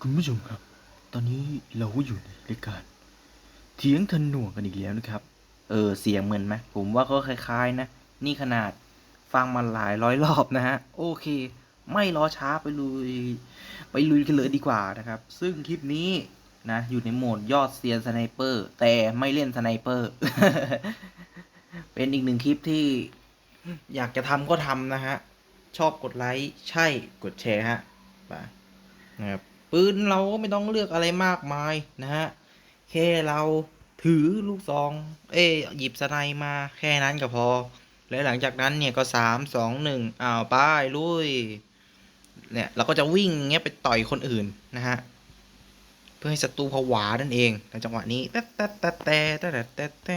คุณผู้ชมครับ ตอนนี้เราก็อยู่ในรายการเถียงทันหน่วงกันอีกแล้วนะครับ เออเสียงเหมือนไหมผมว่าก็คล้ายๆ นะ นี่ขนาดฟังมาหลายร้อยรอบนะฮะ โอเค ไม่รอช้าไปลุย ไปลุยกันเลยดีกว่านะครับ ซึ่งคลิปนี้นะ อยู่ในโหมดยอดเซียนสไนเปอร์ แต่ไม่เล่นสไนเปอร์ เป็นอีกหนึ่งคลิปที่อยากจะทำก็ทำนะฮะ ชอบกดไลค์ ใช่กดแชร์ฮะไปนะครับ ปืนเราก็ไม่ต้องเลือกอะไรมากมายนะฮะแค่เราถือลูกซอง เอ้ยหยิบสไนมาแค่นั้นก็พอ และหลังจากนั้นเนี่ยก็สามสองหนึ่งอ้าวป้ายลุยเนี่ยเราก็จะวิ่งเงี้ยไปต่อยคนอื่นนะฮะเพื่อให้ศัตรูผวานั่นเองในจังหวะนี้แต่แต่แต่แต่แต่แต่แต่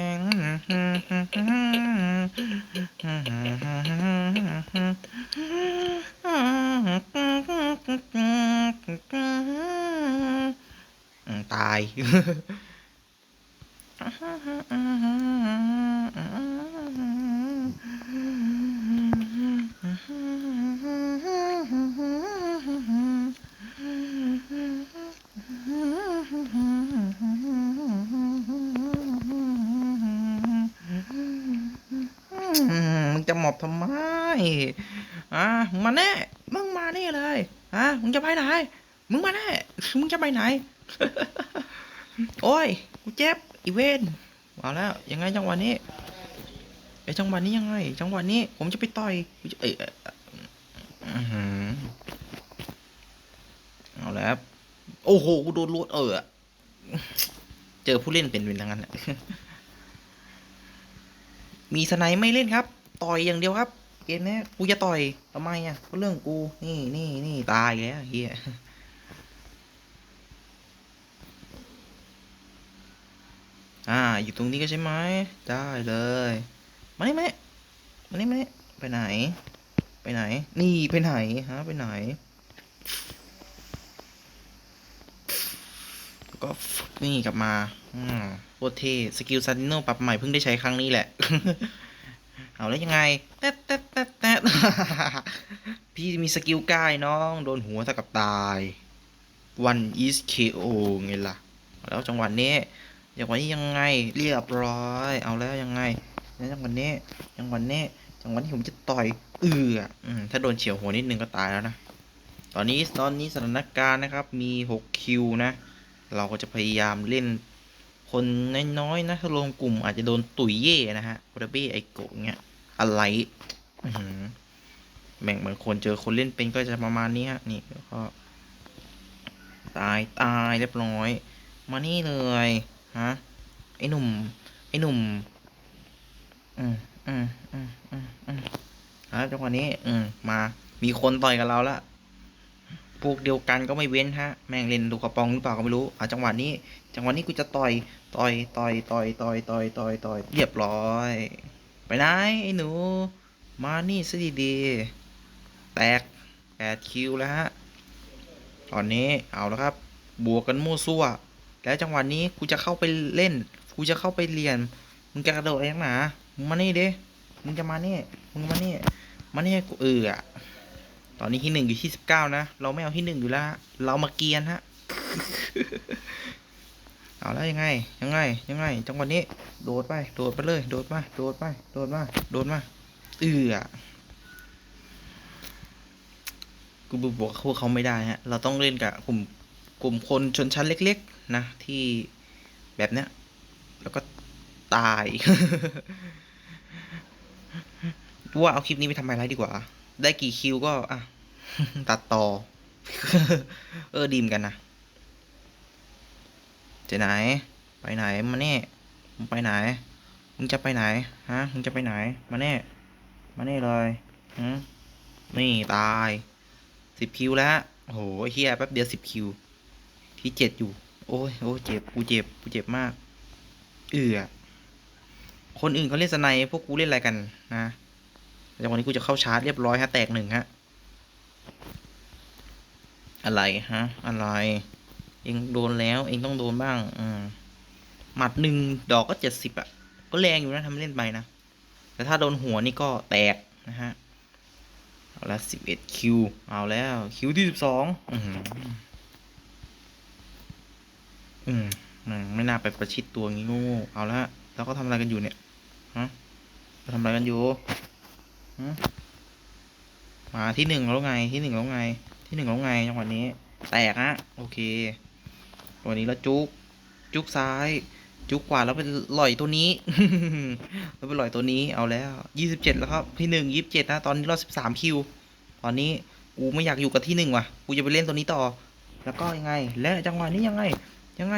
ตาย อื มึงจะหมอบทำไมอะมึงมาแน่ มึงมานี่เลยอะมึงจะไปไหน มึงมาแน่ มึงจะไปไหน โอ้ย กูเจ็บ อีเวนเอาแล้ว ยังไงจังหวะนี้ไอ้จังหวะนี้ยังไง จังหวะนี้ ผมจะไปต่อยเอ้ยเอาแล้วครับโอ้โห กูโดนลวดเออ เจอผู้เล่นเป็นเป็นทั้งนั้นมีสไนไม่เล่นครับ ต่อยอย่างเดียวครับ เกมนี้กูจะต่อยทำไมอะเรื่องกู นี่นี่นี่ตายแล้วเฮีย อ่า อยู่ตรงนี้ก็ใช่ไหมได้เลยมานี่มานี่มานี่มานี่ไปไหน ไปไหน นี่ไปไหนฮะไปไหนแล้วก็นี่กลับมาอืมโคตรเท่สกิลซันโนปรับใหม่เพิ่งได้ใช้ครั้งนี้แหละ เอาแล้วยังไงแต๊ดแต๊ดแต๊ดแต๊ดพี่มีสกิลกายน้อง โดนหัวเท่ากับตาย one is KO ไงล่ะ แล้วจังหวะนี้ จังวะนี้ยังไงเรียบร้อย เอาแล้วยังไงแล้วจังหวะนี้จังหวะนี้จังหวะนี้ผมจะต่อยเอืออืมถ้าโดนเฉียวหัวนิดนึงก็ตายแล้วนะตอนนี้ตอนนี้สถานการณ์นะครับมี6คิวนะ เราก็จะพยายามเล่นคนน้อยๆนะถ้าลงกลุ่มอาจจะโดนตุ๋ยเย่นะฮะโอเดเบ้ไอโกะเงี้ยอะไรอื้อหือแบ่งบางคนเจอคนเล่นเป็นก็จะประมาณนี้ฮะนี่แล้วก็ตายตายเรียบร้อย มานี่เลย ฮะไอหนุ่ม ไอหนุ่ม อืมอืมอืมอืมอืมฮะจังหวะนี้ อืมมา มีคนต่อยกับเราละพวกเดียวกันก็ไม่เว้นฮะ แม่งเล่นดูกระปองหรือเปล่าก็ไม่รู้อะจังหวะนี้ จังหวะนี้กูจะต่อย ต่อย ต่อย ต่อย ต่อย ต่อย ต่อย ต่อย เรียบร้อย ไปไหนไอ้หนู มานี่ซะดีๆ แตกแปดคิวแล้วฮะ ตอนนี้เอาแล้วครับ บวกกันมั่วซั่ว แล้วจังหวะนี้กูจะเข้าไปเล่น กูจะเข้าไปเรียน มึงจะกระโดดอะไรนักหนามึงมานี่เด้มึงจะมานี่ มึงมานี่ มานี่กูเอออะตอนนี้ที่หนึ่งอยู่ที่สิบเก้านะ เราไม่เอาที่หนึ่งอยู่แล้ว เรามาเกียนฮะ เอาแล้วยังไง ยังไง ยังไง จังหวะนี้ โดดไป โดดไปเลย โดดมา โดดไป โดดมา โดดมาเอือกูบอกพวกเขาไม่ได้ฮะ เราต้องเล่นกับกลุ่ม กลุ่มคนชนชั้นเล็กๆนะที่แบบเนี้ยแล้วก็ตายว่าเอาคลิปนี้ไปทำอะไรดีกว่า ได้กี่คิวก็อะตัดต่อ เออดีมกันนะจะไหน ไปไหนมาแน่มึงไปไหนมึงจะไปไหนฮะมึงจะไปไหน มาแน่ มาแน่เลยหืมนี่ตายสิบคิวแล้วโอ้โหเฮียแป๊บเดียวสิบคิว ที่เจ็ดอยู่ โอ้ยโอ้เจ็บกูเจ็บกูเจ็บมาก เอือคนอื่นเขาเล่นสไนพวกกูเล่นอะไรกันนะจังหวะนี้กูจะเข้าชาร์จเรียบร้อยฮะแตกหนึ่งฮะอะไรฮะ อะไร เองโดนแล้ว เองต้องโดนบ้างอืมหมัดหนึ่งดอกก็เจ็ดสิบอะ ก็แรงอยู่นะทำเล่นไปนะ แต่ถ้าโดนหัวนี่ก็แตกนะฮะ เอาละสิบเอ็ดคิว เอาแล้ว คิวที่สิบสอง อืมไม่น่าไปประชิดตัวงี้ง่ๆเอาละแล้วก็ทำอะไรกันอยู่เนี่ยฮะเราทำอะไรกันอยู่ฮะมาที่หนึ่งแล้วไงที่หนึ่งแล้วไง ที่หนึ่งแล้วไงจังหวะนี้ แตกฮะโอเควันนี้แล้วจุกจุกซ้าย จุกขวาแล้วเป็นลอยตัวนี้แล้วเป็นลอยตัวนี้เอาแล้วยี่สิบเจ็ดแล้วครับที่หนึ่งยี่สิบเจ็ดนะตอนนี้เราสิบสามคิวตอนนี้กูไม่อยากอยู่กับที่หนึ่งว่ะกูจะไปเล่นตัวนี้ต่อ แล้วก็ยังไง และจังหวะนี้ยังไง ยังไง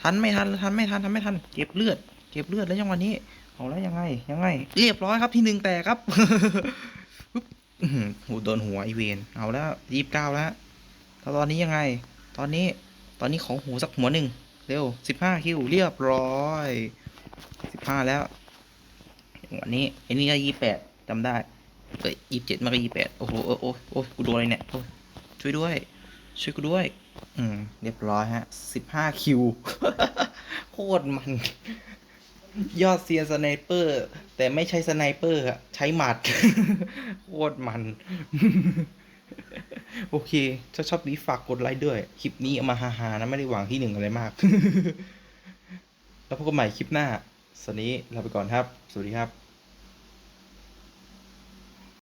ทันไม่ทันทันไม่ทันทันไม่ทัน เก็บเลือด เก็บเลือดแล้วจังวะนี้เอาแล้วยังไง ยังไง เรียบร้อยครับที่หนึ่งแตกครับปึ๊บหือโดนหัวไอเวนเอาแล้วยี่สิบเก้าแล้วตอนนี้ยังไง ตอนนี้ ตอนนี้ของหูสักหัวหนึ่งเร็วสิบห้าคิวเรียบร้อยสิบห้าแล้ววันนี้ไอ้นี่ก็ยี่แปดจำได้เอ้ยยี่สิบเจ็ดมาก็ยี่แปดโอ้โหโอ้โหโอ้โหกูโดนอะไรเนี่ยโอ้ยช่วยด้วย ช่วยกูด้วย อืม เรียบร้อยฮะสิบห้าคิว โคตรมัน ยอดเซียนสไนเปอร์ แต่ไม่ใช่สไนเปอร์อะใช้หมัด โคตรมัน โอเค ถ้าชอบนี้ฝากกดไลค์ด้วย คลิปนี้เอามาฮาๆนะ ไม่ได้หวังที่หนึ่งอะไรมาก แล้วพบกันใหม่คลิปหน้าสวัสดีลาไปก่อนครับ สวัสดีครับ